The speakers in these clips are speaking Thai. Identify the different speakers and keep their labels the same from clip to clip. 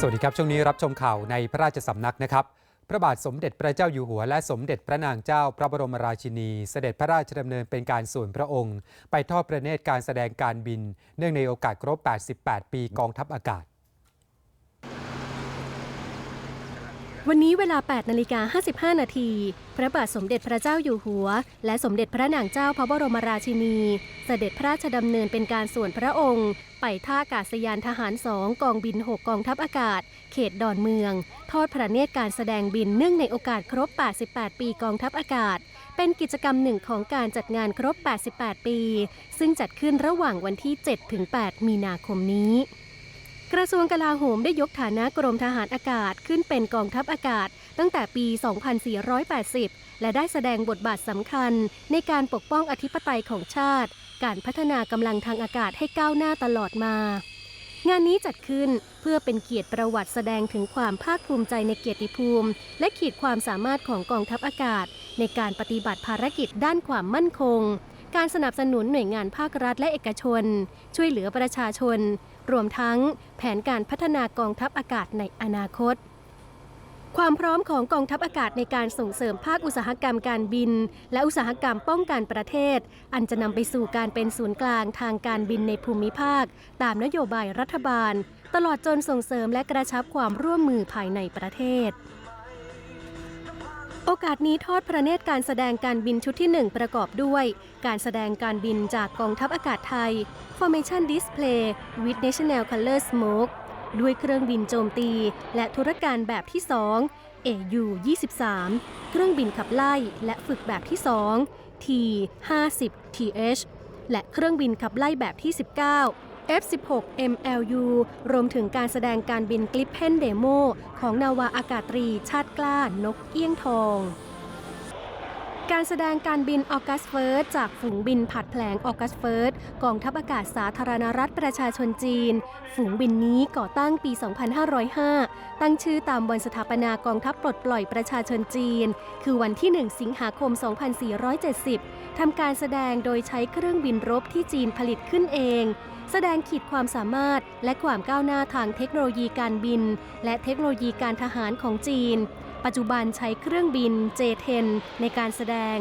Speaker 1: สวัสดีครับ ช่วงนี้รับชมข่าวในพระราชสำนักนะครับ พระบาทสมเด็จพระเจ้าอยู่หัว และสมเด็จพระนางเจ้าพระบรมราชินี เสด็จพระราชดำเนินเป็นการส่วนพระองค์ ไปทอดพระเนตรการแสดงการบิน เนื่องในโอกาสครบ 88 ปีกองทัพอากาศ
Speaker 2: วันนี้เวลา 8นาฬิกา55 นาที พระบาทสมเด็จพระเจ้าอยู่หัว และสมเด็จพระนางเจ้าพระบรมราชินี เสด็จพระราชดำเนินเป็นการส่วนพระองค์ ไปท่าอากาศยานทหาร2กองบิน 6 กองทัพอากาศ เขตดอนเมือง ทอดพระเนตรการแสดงบินเนื่องในโอกาสครบ 88 ปีกองทัพอากาศ เป็นกิจกรรมหนึ่งของการจัดงานครบ 88 ปี ซึ่งจัดขึ้นระหว่างวันที่7-8มีนาคมนี้ กระทรวงกลาโหมได้ยกฐานะกรมทหารอากาศขึ้นเป็นกองทัพอากาศ ตั้งแต่ปี 2480 และได้แสดงบทบาทสำคัญ ในการปกป้องอธิปไตยของชาติ การพัฒนากำลังทางอากาศให้ก้าวหน้าตลอดมา งานนี้จัดขึ้นเพื่อเป็นเกียรติประวัติแสดงถึงความภาคภูมิใจในเกียรติภูมิ และขีดความสามารถของกองทัพอากาศ ในการปฏิบัติภารกิจด้านความมั่นคงการสนับสนุนหน่วยงานภาครัฐและเอกชน ช่วยเหลือประชาชน รวมทั้งแผนการพัฒนากองทัพอากาศในอนาคต ความพร้อมของกองทัพอากาศในการส่งเสริมภาคอุตสาหกรรมการบิน และอุตสาหกรรมป้องกันประเทศ อันจะนำไปสู่การเป็นศูนย์กลางทางการบินในภูมิภาค ตามนโยบายรัฐบาล ตลอดจนส่งเสริมและกระชับความร่วมมือภายในประเทศ โอกาสนี้ทอดพระเนตรการแสดงการบินชุดที่ 1 ประกอบด้วย การแสดงการบินจากกองทัพอากาศไทย Formation Display with National Color Smoke ด้วยเครื่องบินโจมตี และธุรการแบบที่ 2 AU 23 เครื่องบินขับไล่และฝึกแบบที่ 2 T 50 TH และเครื่องบินขับไล่แบบที่ 19 F16 MLU รวมถึงการแสดงการบินกลิปเพนเดโมของนาวาอากาศตรีชาติกล้านกเอี้ยงทองการแสดงการบินออกัสเฟิร์สจากฝูงบินผัดแผลงออกัสเฟิร์สกองทัพอากาศสาธารณรัฐประชาชนจีน ฝูงบินนี้ก่อตั้งปี 2505 ตั้งชื่อตามวันสถาปนากองทัพปลดปล่อยประชาชนจีน คือวันที่ 1 สิงหาคม 2470 ทำการแสดงโดยใช้เครื่องบินรบที่จีนผลิตขึ้นเอง ดงขีดความสามารถ และความก้าวหน้าทางเทคโนโลยีการบิน และเทคโนโลยีการทหารของจีน ปัจจุบันใช้เครื่องบิน J-10 ในการแสดง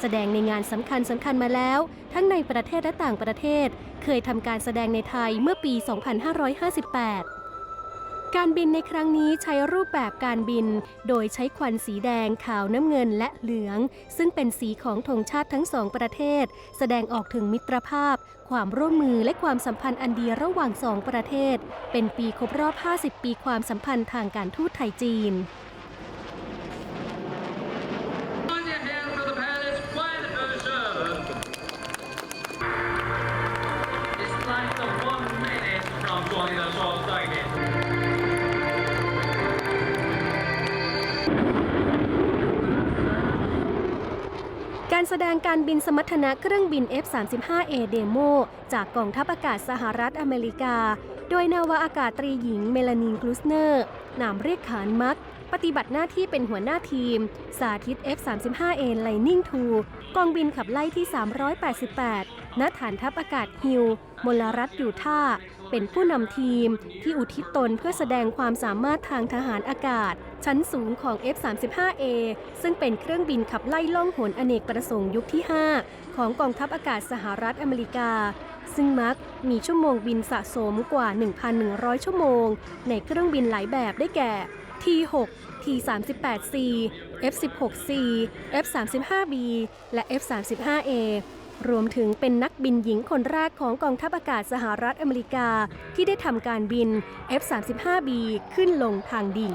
Speaker 2: แสดงในงานสำคัญสำคัญมาแล้ว ทั้งในประเทศและต่างประเทศ เคยทำการแสดงในไทยเมื่อปี 2558 การบินในครั้งนี้ใช้รูปแบบการบิน โดยใช้ควันสีแดง ขาวน้ำเงินและเหลือง ซึ่งเป็นสีของธงชาติทั้งสองประเทศ แสดงออกถึงมิตรภาพ ความร่วมมือและความสัมพันธ์อันดีระหว่างสองประเทศ เป็นปีครบรอบ 50 ปีความสัมพันธ์ทางการทูตไทยจีน งการบินสมรรถนะเครื่องบิน F-35A Demo จากกองทัพอากาศสหรัฐอเมริกา โดยนาวาอากาศตรีหญิงเมลานีนกลูสเนอร์ นามเรียกขานมัก ปฏิบัติหน้าที่เป็นหัวหน้าทีม สาธิต F-35A Lightning II กองบินขับไล่ที่ 388 ณ ฐานทัพอากาศฮิล มลรัฐยูทาเป็นผู้นำทีมที่อุทิศตนเพื่อแสดงความสามารถทางทหารอากาศ ชั้นสูงของ F-35A ซึ่งเป็นเครื่องบินขับไล่ล่องหนอเนกประสงค์ยุคที่ 5 ของกองทัพอากาศสหรัฐอเมริกา ซึ่งมักมีชั่วโมงบินสะสมกว่า 1,100 ชั่วโมง ในเครื่องบินหลายแบบได้แก่ T6 T38C F16C F35B และ F35A รวมถึงเป็นนักบินหญิงคนแรกของกองทัพอากาศสหรัฐอเมริกา ที่ได้ทำการบิน F35B ขึ้นลงทางดิ่ง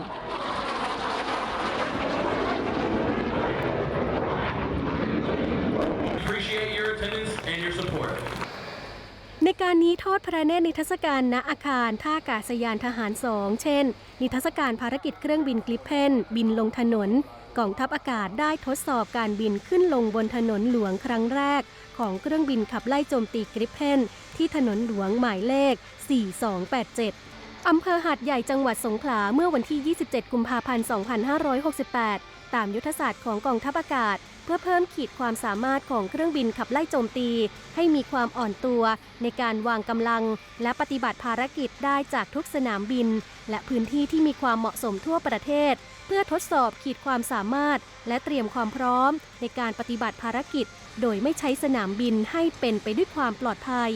Speaker 2: การนี้ทอดพระเนตรนิทรรศการณอาคารท่าอากาศยานทหารสองเช่น นิทรรศการภารกิจเครื่องบินกลิปเพนบินลงถนนกองทัพอากาศได้ทดสอบการบินขึ้นลงบนถนนหลวงครั้งแรก ของเครื่องบินขับไล่โจมตีกริปเพนที่ถนนหลวงหมายเลข 4287 อำเภอหาดใหญ่จังหวัดสงขลาเมื่อวันที่ 27 กุมภาพันธ์ 2568 ตามยุทธศาสตร์ของกองทัพอากาศ เพื่อเพิ่มขีดความสามารถของเครื่องบินขับไล่โจมตี ให้มีความอ่อนตัวในการวางกำลัง และปฏิบัติภารกิจได้จากทุกสนามบิน และพื้นที่ที่มีความเหมาะสมทั่วประเทศ เพื่อทดสอบขีดความสามารถ และเตรียมความพร้อม ในการปฏิบัติภารกิจ โดยไม่ใช้สนามบินให้เป็นไปด้วยความปลอดภัย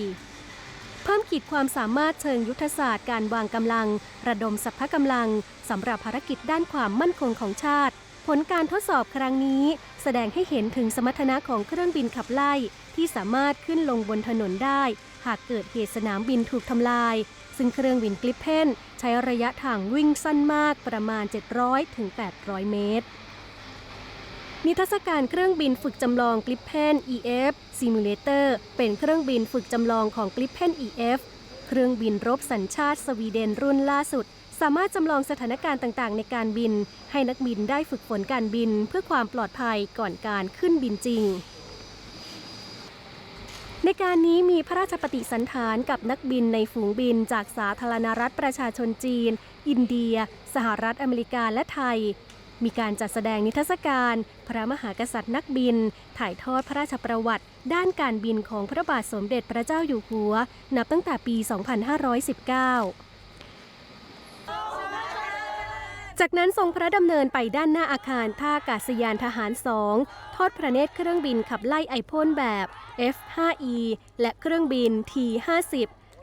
Speaker 2: เพิ่มขีดความสามารถเชิงยุทธศาสตร์การวางกำลัง ระดมสรรพกำลังสำหรับภารกิจด้านความมั่นคงของชาติ ผลการทดสอบครั้งนี้ แสดงให้เห็นถึงสมรรถนะของเครื่องบินขับไล่ ที่สามารถขึ้นลงบนถนนได้ หากเกิดเหตุสนามบินถูกทำลาย ซึ่งเครื่องบินกลิปเพนใช้ระยะทางวิ่งสั้นมากประมาณ 700-800ถึง800 เมตร นิทรรศการเครื่องบินฝึกจำลอง Gripen EF Simulator เป็นเครื่องบินฝึกจำลองของ Gripen EF เครื่องบินรบสัญชาติสวีเดนรุ่นล่าสุด สามารถจำลองสถานการณ์ต่างๆ ในการบิน ให้นักบินได้ฝึกฝนการบินเพื่อความปลอดภัยก่อนการขึ้นบินจริง ในการนี้มีพระราชปฏิสันถานกับนักบินในฝูงบิน จากสาธารณรัฐประชาชนจีน อินเดีย สหรัฐอเมริกาและไทย มีการจัดแสดงนิทรรศการ พระมหากษัตริย์นักบิน ถ่ายทอดพระราชประวัติ ด้านการบินของพระบาทสมเด็จพระเจ้าอยู่หัว นับตั้งแต่ปี 2519 จากนั้นทรงพระดำเนินไปด้านหน้าอาคารท่าอากาศยานทหาร 2 ทอดพระเนตรเครื่องบินขับไล่ไอพ่นแบบ F5E และเครื่องบิน T50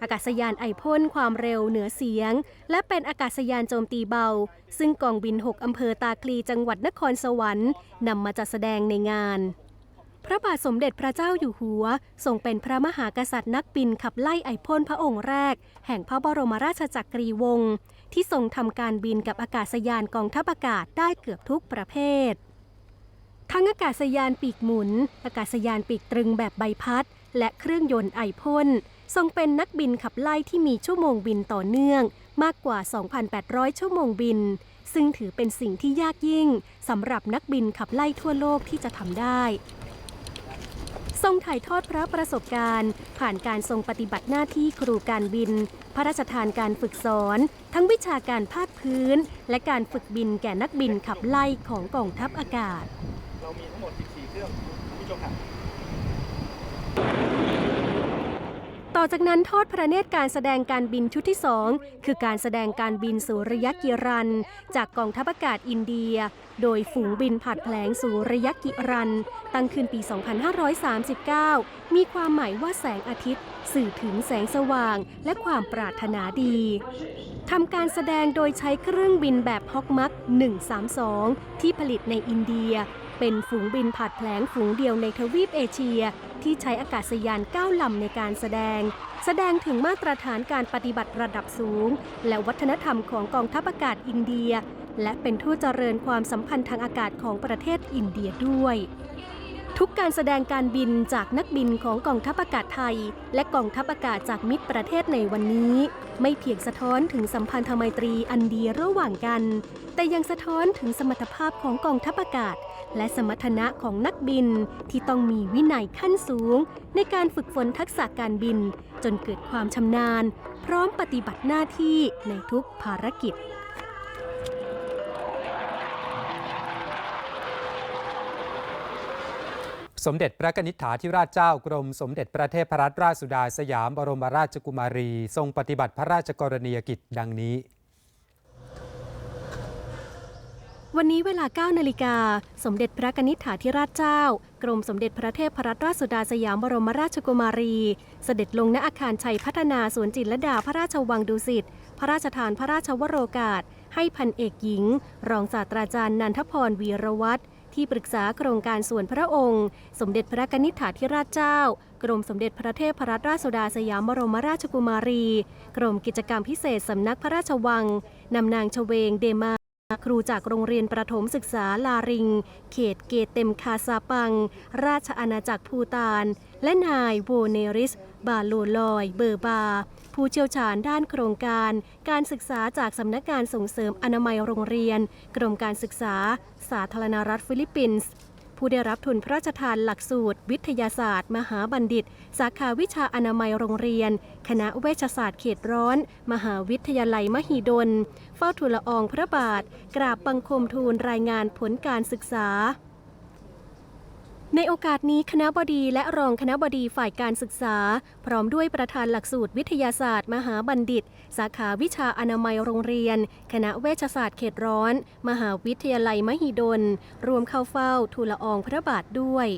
Speaker 2: อากาศยานไอพ่นความเร็วเหนือเสียง และเป็นอากาศยานโจมตีเบา ซึ่งกองบิน 6 อำเภอตาคลีจังหวัดนครสวรรค์นำมาจัดแสดงในงาน พระบาทสมเด็จพระเจ้าอยู่หัวทรงเป็นพระมหากษัตริย์นักบินขับไล่ไอพ่นพระองค์แรก แห่งพระบรมราชจักรีวงศ์ ที่ทรงทำการบินกับอากาศยานกองทัพอากาศได้เกือบทุกประเภท ทั้งอากาศยานปีกหมุน อากาศยานปีกตรึงแบบใบพัด และเครื่องยนต์ไอพ่นทรงเป็นนักบินขับไล่ที่มีชั่วโมงบินต่อเนื่อง มากกว่า 2,800 ชั่วโมงบิน ซึ่งถือเป็นสิ่งที่ยากยิ่งสำหรับนักบินขับไล่ทั่วโลกที่จะทำได้ ทรงถ่ายทอดพระประสบการณ์ ผ่านการทรงปฏิบัติหน้าที่ครูการบิน พระราชทานการฝึกสอน ทั้งวิชาการภาคพื้น และการฝึกบินแก่นักบินขับไล่ของกองทัพอากาศ
Speaker 3: เรามีทั้งหมด 14 เครื่องคุณผู้ชมครับ
Speaker 2: ต่อจากนั้นทอดพระเนตรการแสดงการบินชุดที่ 2 คือการแสดงการบินสุริยกิรัน จากกองทัพอากาศอินเดีย โดยฝูงบินผัดแผลงสุริยกิรัน ตั้งขึ้นปี 2539 มีความหมายว่าแสงอาทิตย์ สื่อถึงแสงสว่างและความปรารถนาดีทำการแสดงโดยใช้เครื่องบินแบบฮอกมัก 132 ที่ผลิตในอินเดีย เป็นฝูงบินผัดแผลงฝูงเดียวในทวีปเอเชีย ที่ใช้อากาศยาน9ลำในการแสดง แสดงถึงมาตรฐานการปฏิบัติระดับสูง และวัฒนธรรมของกองทัพอากาศอินเดีย และเป็นทูตเจริญความสัมพันธ์ทางอากาศของประเทศอินเดียด้วยทุกการแสดงการบินจากนักบินของกองทัพอากาศไทย และกองทัพอากาศจากมิตรประเทศในวันนี้ ไม่เพียงสะท้อนถึงสัมพันธไมตรีอันดีระหว่างกัน แต่ยังสะท้อนถึงสมรรถภาพของกองทัพอากาศ และสมรรถนะของนักบินที่ต้องมีวินัยขั้นสูง ในการฝึกฝนทักษะการบิน จนเกิดความชำนาญ พร้อมปฏิบัติหน้าที่ในทุกภารกิจ
Speaker 1: สมเด็จพระนิษฐาธิราชเจ้ากรมสมเด็จพระเทพรัตนราชสุดาสยามบรมราชกุมารี ทรงปฏิบัติพระราชกรณียกิจดังนี้
Speaker 2: วันนี้เวลา 9 นาฬิกา สมเด็จพระกนิษฐาธิราชเจ้า กรมสมเด็จพระเทพรัตนราชสุดาสยามบรมราชกุมารี เสด็จลงณอาคารชัยพัฒนาสวนจิตรลดาพระราชวังดุสิต พระราชทานพระราชวโรกาส ให้พันเอกหญิง รองศาสตราจารย์นันทพรวีรวัตรที่ปรึกษาโครงการส่วนพระองค์ สมเด็จพระกนิษฐาธิราชเจ้า กรมสมเด็จพระเทพรัตนราชสุดาสยามบรมราชกุมารี กรมกิจกรรมพิเศษสำนักพระราชวังนำนางชเวงเดมา ครูจากโรงเรียนประถมศึกษาลาริง เขตเกตเต็มคาซาปัง ราชอาณาจักรภูตาน และนายโวเนริส บาโลลอย เบอร์บา ผู้เชี่ยวชาญด้านโครงการ การศึกษาจากสำนักงานส่งเสริมอนามัยโรงเรียน กรมการศึกษา สาธารณรัฐฟิลิปปินส์ ผู้ได้รับทุนพระราชทานหลักสูตร วิทยาศาสตร์ มหาบัณฑิต สาขาวิชาอนามัยโรงเรียน คณะเวชศาสตร์เขตร้อน มหาวิทยาลัยมหิดล เฝ้าทูลละอองพระบาท กราบบังคมทูลรายงานผลการศึกษา ในโอกาสนี้คณะบดีและรองคณะบดีฝ่ายการศึกษา พร้อมด้วยประธานหลักสูตรวิทยาศาสตร์ มหาบัณฑิต สาขาวิชาอนามัยโรงเรียน คณะเวชศาสตร์เขตร้อน มหาวิทยาลัยมหิดล รวมเข้าเฝ้าทูลละอองพระบาทด้วย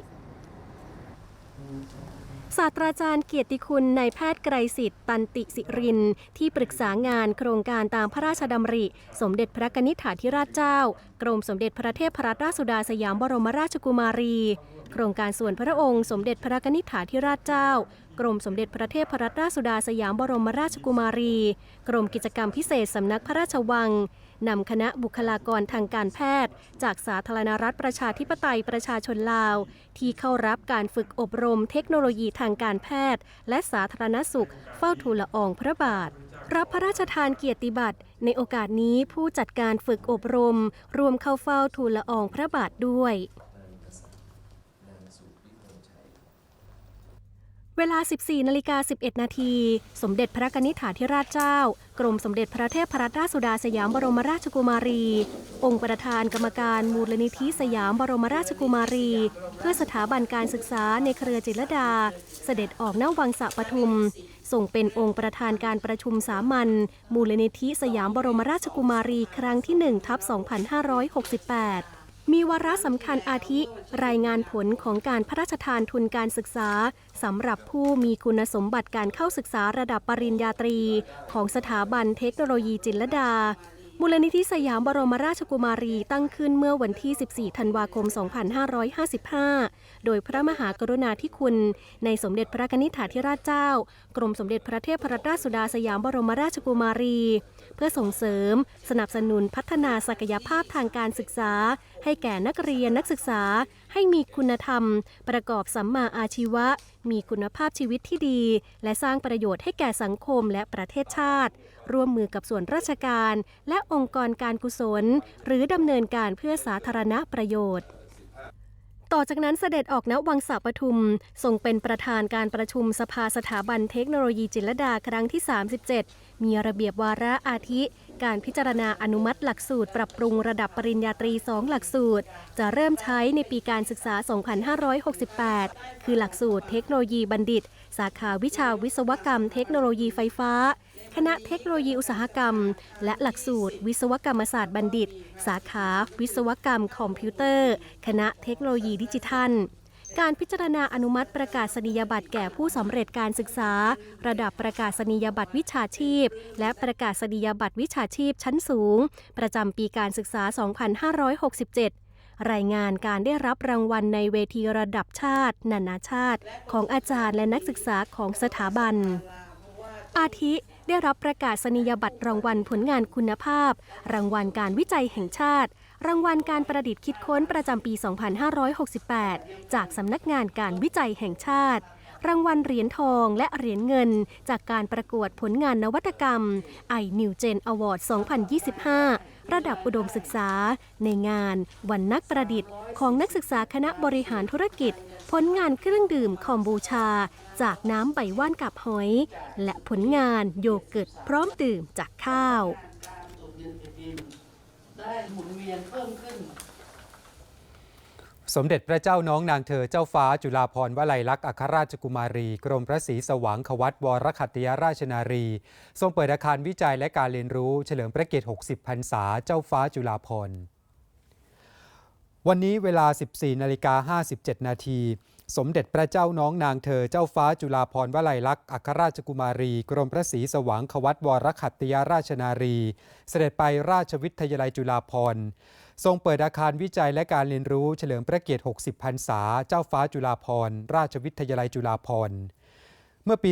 Speaker 2: ศาสตราจารย์เกียรติคุณนายแพทย์ไกรสิทธิ์ตันติสิริน ที่ปรึกษางานโครงการตามพระราชดำริ สมเด็จพระกนิษฐาธิราชเจ้า กรมสมเด็จพระเทพรัตนราชสุดาสยามบรมราชกุมารี โครงการส่วนพระองค์สมเด็จพระกนิษฐาธิราชเจ้ากรมสมเด็จพระเทพรัตนราชสุดาสยามบรมราชกุมารี กรมกิจกรรมพิเศษสำนักพระราชวัง นำคณะบุคลากรทางการแพทย์ จากสาธารณรัฐประชาธิปไตยประชาชนลาว ที่เข้ารับการฝึกอบรมเทคโนโลยีทางการแพทย์ และสาธารณสุข เฝ้าทูลละอองพระบาท รับพระราชทานเกียรติบัตรในโอกาสนี้ผู้จัดการฝึกอบรม รวมเข้าเฝ้าทูลละอองพระบาทด้วย เวลา 14นาฬิกา11 นาที สมเด็จพระกนิษฐาธิราชเจ้า กรมสมเด็จพระเทพรัตนราชสุดาสยามบรมราชกุมารี องค์ประธานกรรมการมูลนิธิสยามบรมราชกุมารี เพื่อสถาบันการศึกษาในเครือจิรดา เสด็จออกหน้าวังสะปทุมส่งเป็นองค์ประธานการประชุมสามัญมูลนิธิสยามบรมราชกุมารีครั้งที่1ทับ2568 มีวาระสำคัญอาทิ รายงานผลของการพระราชทานทุนการศึกษาสำหรับผู้มีคุณสมบัติการเข้าศึกษาระดับปริญญาตรี ของสถาบันเทคโนโลยีจินลดา มูลนิธิสยามบรมราชกุมารีตั้งขึ้นเมื่อวันที่ 14 ธันวาคม 2555 โดยพระมหากรุณาธิคุณ ในสมเด็จพระกนิษฐาธิราชเจ้า กรมสมเด็จพระเทพรัตนราชสุดาสยามบรมราชกุมารี เพื่อส่งเสริม สนับสนุนพัฒนาศักยภาพทางการศึกษา ให้แก่นักเรียนนักศึกษา ให้มีคุณธรรม ประกอบสัมมาอาชีวะ มีคุณภาพชีวิตที่ดี และสร้างประโยชน์ให้แก่สังคมและประเทศชาติ ร่วมมือกับส่วนราชการ และองค์กรการกุศล หรือดำเนินการเพื่อสาธารณประโยชน์ต่อจากนั้นเสด็จออกณวังสะปทุมทรงเป็นประธานการประชุมสภาสถาบันเทคโนโลยีจิตรลดาครั้งที่ 37 มีระเบียบวาระอาทิ การพิจารณาอนุมัติหลักสูตร ปรับปรุงระดับปริญญาตรี 2 หลักสูตร จะเริ่มใช้ในปีการศึกษา 2568 คือหลักสูตรเทคโนโลยีบัณฑิต สาขาวิชาวิศวกรรม เทคโนโลยีไฟฟ้า คณะเทคโนโลยีอุตสาหกรรม และหลักสูตร วิศวกรรมศาสตร์บัณฑิต สาขา วิศวกรรมคอมพิวเตอร์ คณะเทคโนโลยีดิจิทัล การพิจารณาอนุมัติประกาศนียบัตรแก่ผู้สำเร็จการศึกษา ระดับประกาศนียบัตรวิชาชีพ และประกาศนียบัตรวิชาชีพชั้นสูง ประจำปีการศึกษา 2567รายงานการได้รับรางวัลในเวทีระดับชาติ นานาชาติ ของอาจารย์และนักศึกษาของสถาบัน อาทิได้รับประกาศนียบัตรรางวัลผลงานคุณภาพ รางวัลการวิจัยแห่งชาติ รางวัลการประดิษฐ์คิดค้นประจำปี 2568 จากสำนักงานการวิจัยแห่งชาติ รางวัลเหรียญทองและเหรียญเงิน จากการประกวดผลงานนวัตกรรม i New Gen Award 2025 ระดับอุดมศึกษา ในงาน วันนักประดิษฐ์ของนักศึกษาคณะบริหารธุรกิจ ผลงานเครื่องดื่มคอมบูชา จากน้ำใบว่านกับหอย และผลงานโยเกิร์ตพร้อมดื่มจากข้าว
Speaker 4: ได้หมุนเวียนเพิ่มขึ้น
Speaker 1: สมเด็จพระเจ้าน้องนางเธอเจ้าฟ้าจุฬาภรณ์วลัยลักษณ์อัครราชกุมารี กรมพระศรีสว่างควัตวรคัตติยราชนารี ทรงเปิดอาคารวิจัยและการเรียนรู้เฉลิมพระเกียรติ 60 พรรษาเจ้าฟ้าจุฬาภรณ์วันนี้เวลา 14 นาฬิกา 57 นาที สมเด็จพระเจ้าน้องนางเธอเจ้าฟ้าจุฬาภรณ์วลัยลักษณ์อัครราชกุมารี กรมพระศรีสว่างควัตวรคัตติยราชนารี เสด็จไปราชวิทยาลัยจุฬาภรณ์ทรงเปิดอาคารวิจัยและการเรียนรู้เฉลิมพระเกียรติ 60 พรรษา เจ้าฟ้าจุฬาภรณ์ราชวิทยาลัยจุฬาภรณ์ เมื่อปี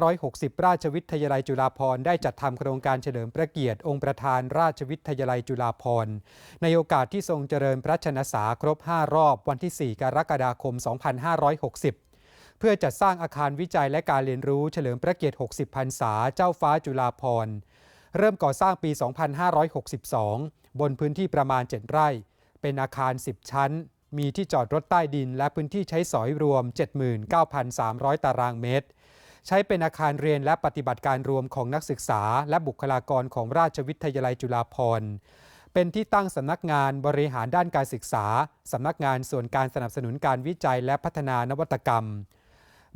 Speaker 1: 2560 ราชวิทยาลัยจุฬาภรณ์ได้จัดทำโครงการเฉลิมพระเกียรติองค์ประธานราชวิทยาลัยจุฬาภรณ์ในโอกาสที่ทรงเจริญพระชนษาครบ 5 รอบวันที่ 4 กรกฎาคม 2560 เพื่อจัดสร้างอาคารวิจัยและการเรียนรู้เฉลิมพระเกียรติ 60 พรรษาเจ้าฟ้าจุฬาภรณ์เริ่มก่อสร้างปี 2562 บนพื้นที่ประมาณ 7 ไร่ เป็นอาคาร 10 ชั้น มีที่จอดรถใต้ดิน และพื้นที่ใช้สอยรวม 79,300 ตารางเมตร ใช้เป็นอาคารเรียนและปฏิบัติการรวมของนักศึกษา และบุคลากรของราชวิทยาลัยจุฬาภรณ์เป็นที่ตั้งสำนักงานบริหารด้านการศึกษา สำนักงานส่วนการสนับสนุนการวิจัยและพัฒนานวัตกรรม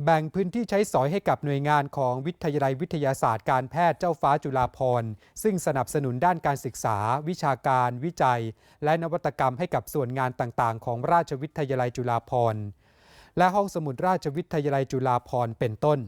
Speaker 1: แบ่งพื้นที่ใช้สอยให้กับหน่วยงานของวิทยาลัยวิทยาศาสตร์การแพทย์เจ้าฟ้าจุฬาภรณ์ซึ่งสนับสนุนด้านการศึกษา วิชาการ วิจัย และนวัตกรรมให้กับส่วนงานต่างๆ ของราชวิทยาลัยจุฬาภรณ์และห้องสมุดราชวิทยาลัยจุฬาภรณ์เป็นต้น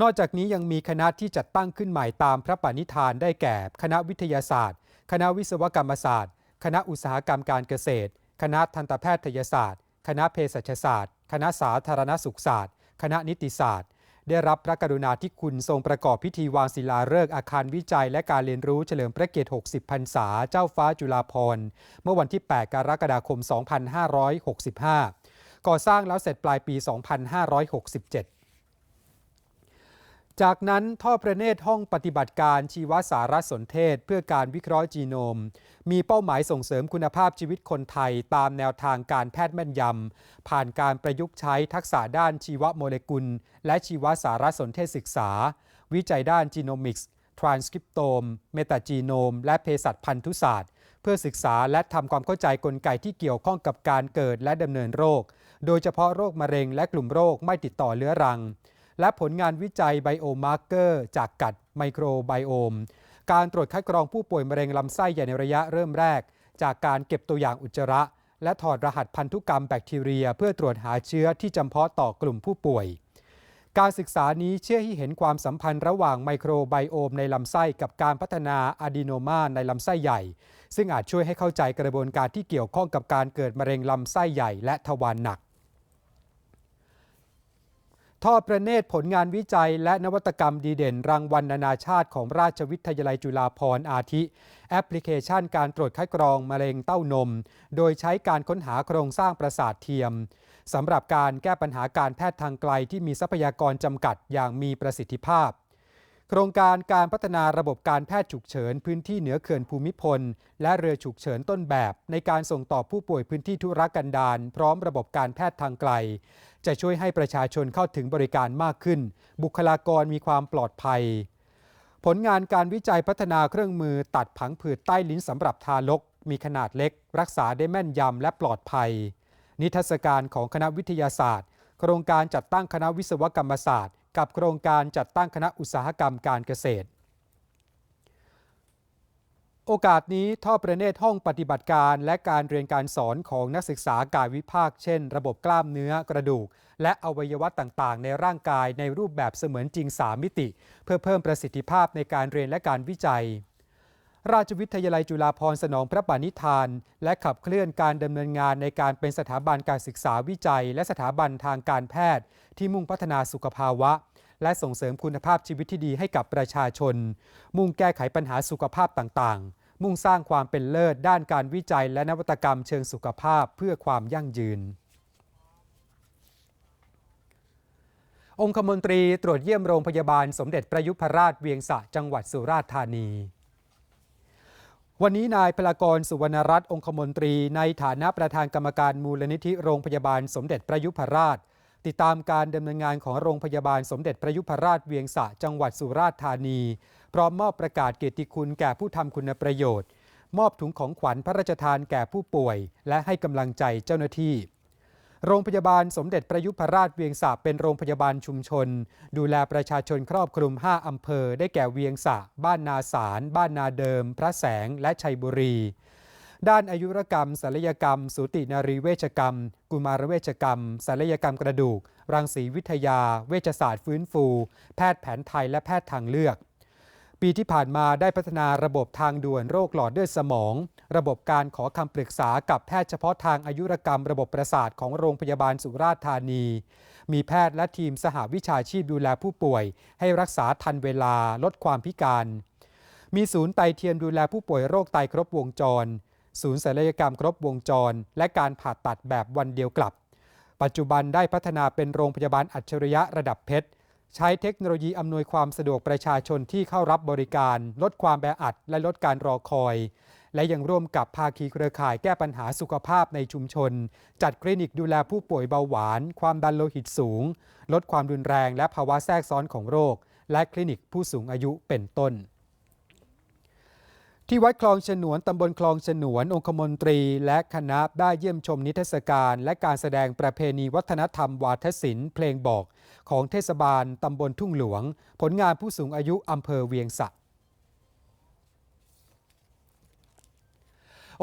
Speaker 1: นอกจากนี้ยังมีคณะที่จัดตั้งขึ้นใหม่ตามพระปณิธานได้แก่ คณะวิทยาศาสตร์ คณะวิศวกรรมศาสตร์ คณะอุตสาหกรรมการเกษตร คณะทันตแพทยศาสตร์ คณะเภสัชศาสตร์ คณะสาธารณสุขศาสตร์ คณะนิติศาสตร์ ได้รับพระกรุณาธิคุณทรงประกอบพิธีวางศิลาฤกษ์อาคารวิจัย และการเรียนรู้เฉลิมพระเกียรติ 60 พรรษา เจ้าฟ้าจุฬาภรณ์ เมื่อวันที่ 8 กรกฎาคม 2565 ก่อสร้างแล้วเสร็จปลายปี 2567 จากนั้นท่อประเนตรห้องปฏิบัติการชีวสารสนเทศ เพื่อการวิเคราะห์จีโนม มีเป้าหมายส่งเสริมคุณภาพชีวิตคนไทยตามแนวทางการแพทย์แม่นยำ ผ่านการประยุกต์ใช้ทักษะด้านชีวโมเลกุล และชีวสารสนเทศศึกษา วิจัยด้านจีโนมิกส์ทรานสคริปโตม เมตาจีโนม และเภสัชพันธุศาสตร์ เพื่อศึกษาและทำความเข้าใจกลไกที่เกี่ยวข้องกับการเกิดและดำเนินโรค โดยเฉพาะโรคมะเร็งและกลุ่มโรคไม่ติดต่อเรื้อรัง และผลงานวิจัยไบโอมาร์เกอร์จากกัดไมโครไบโอม การตรวจคัดกรองผู้ป่วยมะเร็งลำไส้ใหญ่ในระยะเริ่มแรก จากการเก็บตัวอย่างอุจจาระ และถอดรหัสพันธุกรรมแบคทีเรีย เพื่อตรวจหาเชื้อที่จำเพาะต่อกลุ่มผู้ป่วย การศึกษานี้เชื่อให้เห็นความสัมพันธ์ระหว่างไมโครไบโอมในลำไส้กับการพัฒนาอะดีโนมาในลำไส้ใหญ่ ซึ่งอาจช่วยให้เข้าใจกระบวนการที่เกี่ยวข้องกับการเกิดมะเร็งลำไส้ใหญ่และทวารหนัก ท่อประเนตรผลงานวิจัยและนวัตกรรมดีเด่น รางวัลนานาชาติของราชวิทยาลัยจุฬาภรณ์อาทิ แอปพลิเคชันการตรวจคัดกรองมะเร็งเต้านม โดยใช้การค้นหาโครงสร้างประสาทเทียมสำหรับการแก้ปัญหาการแพทย์ทางไกลที่มีทรัพยากรจำกัดอย่างมีประสิทธิภาพ โครงการการพัฒนาระบบการแพทย์ฉุกเฉิน พื้นที่เหนือเขื่อนภูมิพล และเรือฉุกเฉินต้นแบบ ในการส่งต่อผู้ป่วยพื้นที่ธุรกันดารพร้อมระบบการแพทย์ทางไกล จะช่วยให้ประชาชนเข้าถึงบริการมากขึ้น บุคลากรมีความปลอดภัย ผลงานการวิจัยพัฒนาเครื่องมือตัดผังผืดใต้ลิ้นสำหรับทารก มีขนาดเล็ก รักษาได้แม่นยำและปลอดภัย นิทรรศการของคณะวิทยาศาสตร์ โครงการจัดตั้งคณะวิศวกรรมศาสตร์ กับโครงการจัดตั้งคณะอุตสาหกรรมการเกษตร โอกาสนี้ท่อประเนตห้องปฏิบัติการและการเรียนการสอนของนักศึกษากายวิภาค เช่น ระบบกล้ามเนื้อกระดูก และอวัยวะต่างๆ ในร่างกายในรูปแบบเสมือนจริง 3 มิติ เพื่อเพิ่มประสิทธิภาพในการเรียนและการวิจัยราชวิทยาลัยจุฬาภรณ์สนองพระปณิธาน และขับเคลื่อนการดำเนินงานในการเป็นสถาบันการศึกษาวิจัย และสถาบันทางการแพทย์ ที่มุ่งพัฒนาสุขภาวะ และส่งเสริมคุณภาพชีวิตที่ดีให้กับประชาชน มุ่งแก้ไขปัญหาสุขภาพต่างๆ มุ่งสร้างความเป็นเลิศด้านการวิจัย และนวัตกรรมเชิงสุขภาพเพื่อความยั่งยืนองคมนตรีตรวจเยี่ยมโรงพยาบาลสมเด็จพระยุพราชเวียงสะจังหวัดสุราษฎร์ธานี วันนี้นายพลากรสุวรรณรัตน์องคมนตรีในฐานะประธานกรรมการมูลนิธิโรงพยาบาลสมเด็จพระยุพราช ติดตามการดำเนินงานของโรงพยาบาลสมเด็จพระยุพราชเวียงสะจังหวัดสุราษฎร์ธานี พร้อมมอบประกาศเกียรติคุณแก่ผู้ทำคุณประโยชน์ มอบถุงของขวัญพระราชทานแก่ผู้ป่วย และให้กำลังใจเจ้าหน้าที่ โรงพยาบาลสมเด็จพระยุพราชเวียงสะเป็นโรงพยาบาลชุมชน ดูแลประชาชนครอบคลุม 5 อำเภอ ได้แก่เวียงสะ บ้านนาสาร บ้านนาเดิม พระแสง และชัยบุรี ด้านอายุรกรรมศัลยกรรม สูตินารีเวชกรรม กุมารเวชกรรมศัลยกรรมกระดูก รังสีวิทยา เวชศาสตร์ฟื้นฟู แพทย์แผนไทยและแพทย์ทางเลือก ปีที่ผ่านมาได้พัฒนาระบบทางด่วนโรคหลอดเลือดสมอง ระบบการขอคำปรึกษากับแพทย์เฉพาะทางอายุรกรรม ระบบประสาทของโรงพยาบาลสุราษฎร์ธานี มีแพทย์และทีมสหวิชาชีพดูแลผู้ป่วย ให้รักษาทันเวลาลดความพิการมีศูนย์ไตเทียมดูแลผู้ป่วยโรคไตครบวงจร ศูนย์ศัลยกรรมครบวงจร และการผ่าตัดแบบวันเดียวกลับ ปัจจุบันได้พัฒนาเป็นโรงพยาบาลอัจฉริยะระดับเพชร ใช้เทคโนโลยีอำนวยความสะดวกประชาชนที่เข้ารับบริการ ลดความแออัด และลดการรอคอย และยังร่วมกับภาคีเครือข่ายแก้ปัญหาสุขภาพในชุมชน จัดคลินิกดูแลผู้ป่วยเบาหวาน ความดันโลหิตสูง ลดความรุนแรง และภาวะแทรกซ้อนของโรค และคลินิกผู้สูงอายุเป็นต้น ที่วัดคลองฉนวน ตำบลคลองฉนวน องคมนตรี และคณะได้เยี่ยมชมนิทรรศการ และการแสดงประเพณีวัฒนธรรม วาทศิลป์เพลงบอก ของเทศบาล ตำบลทุ่งหลวง ผลงานผู้สูงอายุอำเภอเวียงสะ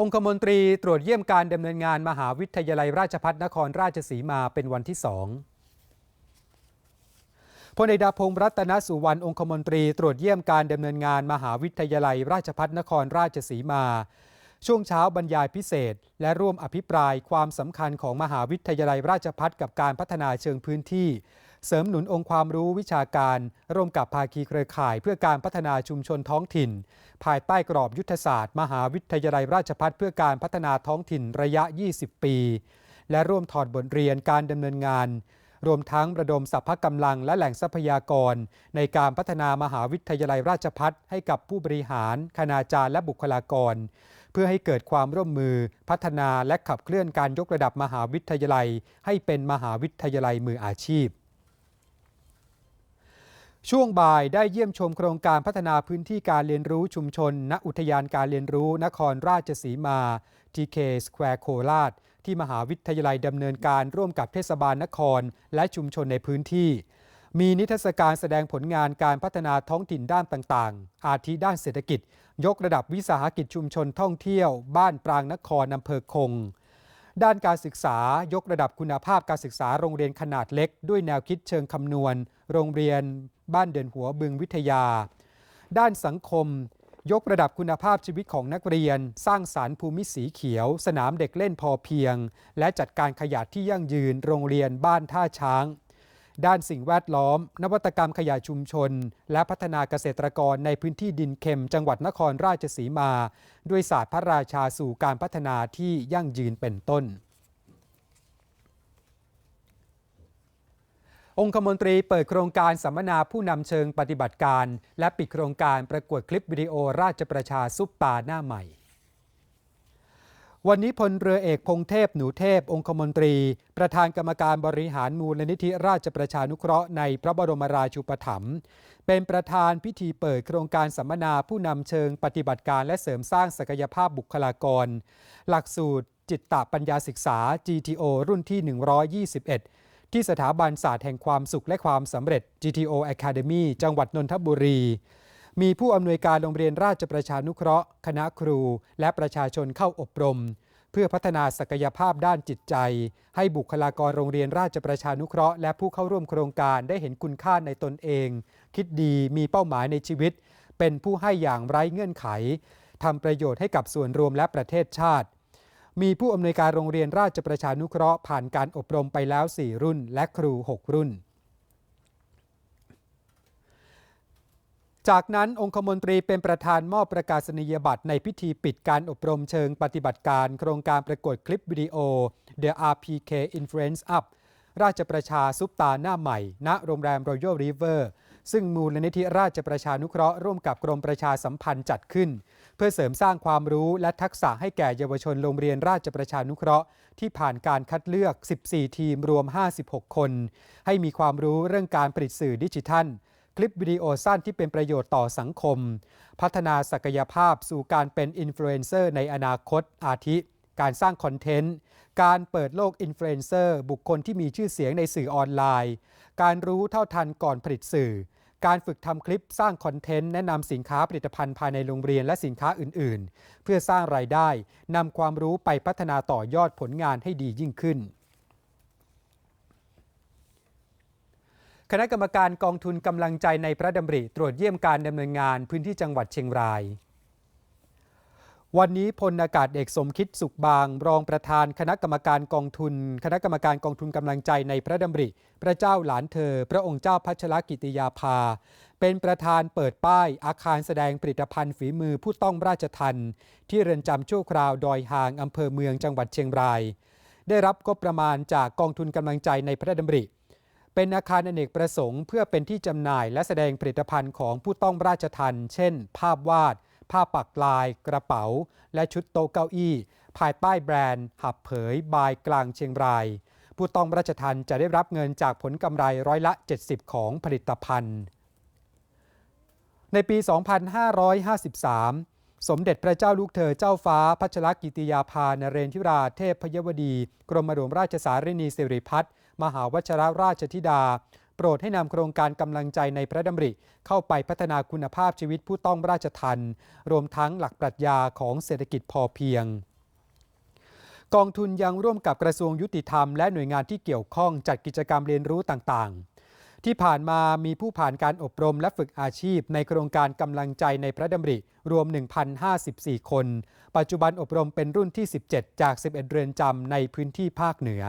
Speaker 1: องคมนตรีตรวจเยี่ยมการดำเนินงานมหาวิทยาลัยราชภัฏนครราชสีมาเป็นวันที่สอง พลเอกดาพงศ์รัตนสุวรรณองคมนตรีตรวจเยี่ยมการดำเนินงานมหาวิทยาลัย ราชภัฏนครราชสีมา ช่วงเช้าบรรยายพิเศษ และร่วมอภิปรายความสำคัญของมหาวิทยาลัยราชภัฏกับการพัฒนาเชิงพื้นที่ เสริมหนุนองค์ความรู้วิชาการ ร่วมกับภาคีเครือข่าย เพื่อการพัฒนาชุมชนท้องถิ่น ภายใต้กรอบยุทธศาสตร์ มหาวิทยาลัยราชภัฏเพื่อการพัฒนาท้องถิ่นระยะ 20 ปีและร่วมถอดบทเรียนการดำเนินงาน รวมทั้งระดมสรรพกำลังและแหล่งทรัพยากร ในการพัฒนามหาวิทยาลัยราชภัฏให้กับผู้บริหาร คณาจารย์และบุคลากร เพื่อให้เกิดความร่วมมือ พัฒนาและขับเคลื่อนการยกระดับมหาวิทยาลัย ให้เป็นมหาวิทยาลัยมืออาชีพช่วงบ่ายได้เยี่ยมชมโครงการพัฒนาพื้นที่การเรียนรู้ชุมชน ณ อุทยานการเรียนรู้นครราชสีมา TK Square โคราช ที่มหาวิทยาลัยดำเนินการร่วมกับเทศบาลนคร และชุมชนในพื้นที่ มีนิทรรศการแสดงผลงานการพัฒนาท้องถิ่นด้านต่างๆ อาทิด้านเศรษฐกิจ ยกระดับวิสาหกิจชุมชนท่องเที่ยว บ้านปรางนครอำเภอคง ด้านการศึกษายกระดับคุณภาพการศึกษาโรงเรียนขนาดเล็ก ด้วยแนวคิดเชิงคำนวณ โรงเรียน บ้านเดินหัวบึงวิทยา ด้านสังคม ยกระดับคุณภาพชีวิตของนักเรียน สร้างสารรค์ภูมิสีเขียว สนามเด็กเล่นพอเพียง และจัดการขยะที่ยั่งยืนโรงเรียนบ้านท่าช้าง ด้านสิ่งแวดล้อม นวัตกรรมขยะชุมชน และพัฒนาเกษตรกรในพื้นที่ดินเค็มจังหวัดนครราชสีมา ด้วยศาสตร์พระราชาสู่การพัฒนาที่ยั่งยืนเป็นต้น องคมนตรีเปิดโครงการสัมมนาผู้นำเชิงปฏิบัติการ และปิดโครงการประกวดคลิปวิดีโอราชประชาซุปตาหน้าใหม่ วันนี้พลเรือเอกพงเทพหนูเทพ องคมนตรี ประธานกรรมการบริหารมูลนิธิราชประชานุเคราะห์ในพระบรมราชูปถัมภ์เป็นประธานพิธีเปิดโครงการสัมมนาผู้นำเชิงปฏิบัติการและเสริมสร้างศักยภาพบุคลากร หลักสูตรจิตตปัญญาศึกษา GTO รุ่นที่ 121 ที่สถาบันศาสตร์แห่งความสุขและความสำเร็จ GTO Academy จังหวัดนนทบุรี มีผู้อำนวยการโรงเรียนราชประชานุเคราะห์ คณะครู และประชาชนเข้าอบรม เพื่อพัฒนาศักยภาพด้านจิตใจ ให้บุคลากรโรงเรียนราชประชานุเคราะห์และผู้เข้าร่วมโครงการได้เห็นคุณค่าในตนเอง คิดดีมีเป้าหมายในชีวิต เป็นผู้ให้อย่างไร้เงื่อนไขทำประโยชน์ให้กับส่วนรวมและประเทศชาติ มีผู้อำนวยการโรงเรียนราชประชานุเคราะห์ผ่านการอบรมไปแล้ว 4 รุ่น และครู 6 รุ่น จากนั้นองคมนตรีเป็นประธานมอบประกาศนียบัตรในพิธีปิดการอบรมเชิงปฏิบัติการ โครงการประกวดคลิปวิดีโอ The RPK Influence Up ราชประชาซุปตาหน้าใหม่ ณ โรงแรม Royal River ซึ่งมูลนิธิราชประชานุเคราะห์ร่วมกับกรมประชาสัมพันธ์จัดขึ้น เพื่อเสริมสร้างความรู้และทักษะให้แก่เยาวชนโรงเรียนราชประชานุเคราะห์ ที่ผ่านการคัดเลือก 14 ทีมรวม 56 คน ให้มีความรู้เรื่องการผลิตสื่อดิจิทัล คลิปวิดีโอสั้นที่เป็นประโยชน์ต่อสังคม พัฒนาศักยภาพสู่การเป็นอินฟลูเอนเซอร์ในอนาคตอาทิ การสร้างคอนเทนต์การเปิดโลกอินฟลูเอนเซอร์บุคคลที่มีชื่อเสียงในสื่อออนไลน์ การรู้เท่าทันก่อนผลิตสื่อ การฝึกทำคลิปสร้างคอนเทนต์แนะนำสินค้าผลิตภัณฑ์ภายในโรงเรียนและสินค้าอื่น ๆ เพื่อสร้างรายได้นำความรู้ไปพัฒนาต่อยอดผลงานให้ดียิ่งขึ้นคณะกรรมการกองทุนกำลังใจในพระดำริตรวจเยี่ยมการดำเนินงานพื้นที่จังหวัดเชียงราย วันนี้พลอากาศเอกสมคิดสุขบาง รองประธานคณะกรรมการกองทุน คณะกรรมการกองทุนกำลังใจในพระดำริ พระเจ้าหลานเธอ พระองค์เจ้าพัชรกิติยาภา เป็นประธานเปิดป้ายอาคารแสดงผลิตภัณฑ์ฝีมือผู้ต้องราชทันที่เรือนจำชั่วคราวดอยหางอำเภอเมืองจังหวัดเชียงราย ได้รับก็ประมาณจากกองทุนกำลังใจในพระดำริ เป็นอาคารอเนกประสงค์ เพื่อเป็นที่จำหน่ายและแสดงผลิตภัณฑ์ของผู้ต้องราชทันเช่น ภาพวาด ผ้าปักลายกระเป๋า และชุดโต๊ะเก้าอี้ ภายใต้แบรนด์ หับเผยบายกลางเชียงราย ผู้ต้องราชทันจะได้รับเงินจากผลกำไรร้อยละ 70 ของผลิตภัณฑ์ ในปี 2553 สมเด็จพระเจ้าลูกเธอเจ้าฟ้าพัชรกิติยาภานเรนทิราเทพพยวดี กรมหลวงราชสารินีสิริพัฒน์มหาวชรราชธิดา โปรดให้นำโครงการกำลังใจในพระดำริ เข้าไปพัฒนาคุณภาพชีวิตผู้ต้องราชทันรวมทั้งหลักปรัชญาของเศรษฐกิจพอเพียงกองทุนยังร่วมกับกระทรวงยุติธรรมและหน่วยงานที่เกี่ยวข้องจัดกิจกรรมเรียนรู้ต่างๆ ที่ผ่านมามีผู้ผ่านการอบรมและฝึกอาชีพ ในโครงการกำลังใจในพระดำริ รวม 1,054 คน ปัจจุบันอบรมเป็นรุ่นที่ 17 จาก 11 เรือนจำในพื้นที่ภาคเหนือ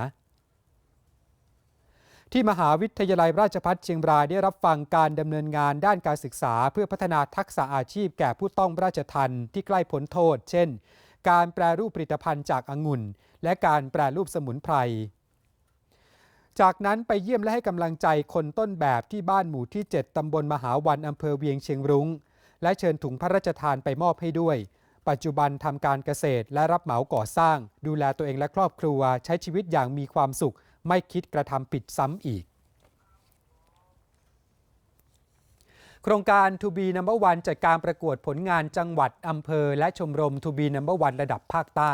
Speaker 1: ที่มหาวิทยาลัยราชภัฏเชียงรายได้รับฟังการดำเนินงานด้านการศึกษา เพื่อพัฒนาทักษะอาชีพแก่ผู้ต้องราชทันที่ใกล้พ้นโทษ เช่น การแปรรูปผลิตภัณฑ์จากองุ่น และการแปรรูปสมุนไพร จากนั้นไปเยี่ยมและให้กำลังใจคนต้นแบบที่บ้านหมู่ที่ 7 ตำบลมหาวันอำเภอเวียงเชียงรุง้ง และเชิญถุงพระราชทานไปมอบให้ด้วย ปัจจุบันทำการเกษตรและรับเหมาก่อสร้าง ดูแลตัวเองและครอบครัวใช้ชีวิตอย่างมีความสุข ไม่คิดกระทำผิดซ้ำอีก โครงการ To be Number One จัดการประกวดผลงานจังหวัดอำเภอ และชมรม To be Number One ระดับภาคใต้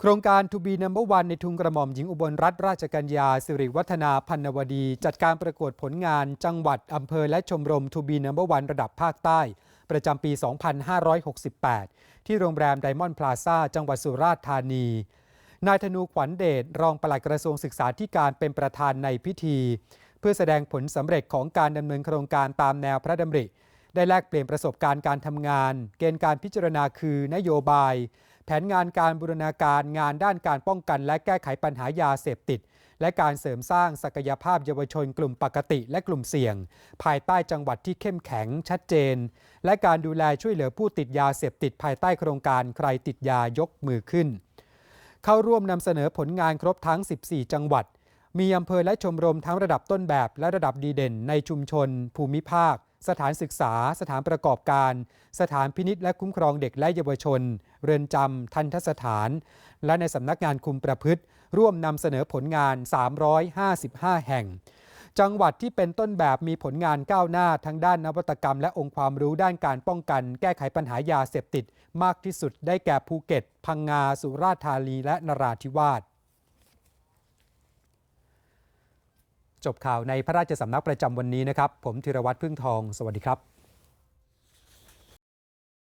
Speaker 1: โครงการ To be Number One ในทุนกระหม่อมหญิงอุบลรัตนราชกัญญาสิริวัฒนาพันนวดี จัดการประกวดผลงานจังหวัดอำเภอ และชมรม To be Number One ระดับภาคใต้ ประจำปี 2568 ที่โรงแรมไดมอนด์พลาซ่าจังหวัดสุราษฎร์ธานี นายธนูขวัญเดชรองปลัดกระทรวงศึกษาธิการเป็นประธานในพิธี เพื่อแสดงผลสำเร็จของการดำเนินโครงการตามแนวพระดำริ ได้แลกเปลี่ยนประสบการณ์การทำงาน เกณฑ์การพิจารณาคือนโยบาย แผนงานการบูรณาการงานด้านการป้องกัน และแก้ไขปัญหายาเสพติด และการเสริมสร้างศักยภาพเยาวชนกลุ่มปกติและกลุ่มเสี่ยง ภายใต้จังหวัดที่เข้มแข็งชัดเจน และการดูแลช่วยเหลือผู้ติดยาเสพติดภายใต้โครงการใครติดยายกมือขึ้น เข้าร่วมนำเสนอผลงานครบทั้ง 14 จังหวัด มีอำเภอและชมรมทั้งระดับต้นแบบและระดับดีเด่นในชุมชน ภูมิภาค สถานศึกษา สถานประกอบการ สถานพินิษและคุ้มครองเด็กและเยาวชน เรือนจำทันทสถาน และในสำนักงานคุมประพฤติ ร่วมนำเสนอผลงาน 355 แห่ง จังหวัดที่เป็นต้นแบบมีผลงานก้าวหน้าทั้งด้านนวัตกรรม และองค์ความรู้ด้านการป้องกัน แก้ไขปัญหายาเสพติด มากที่สุดได้แก่ภูเก็ต พังงา สุราษฎร์ธานีและนราธิวาสจบข่าวในพระราชสำนักประจำวันนี้นะครับ ผมธีรวัตรพึ่งทอง สวัสดีครับ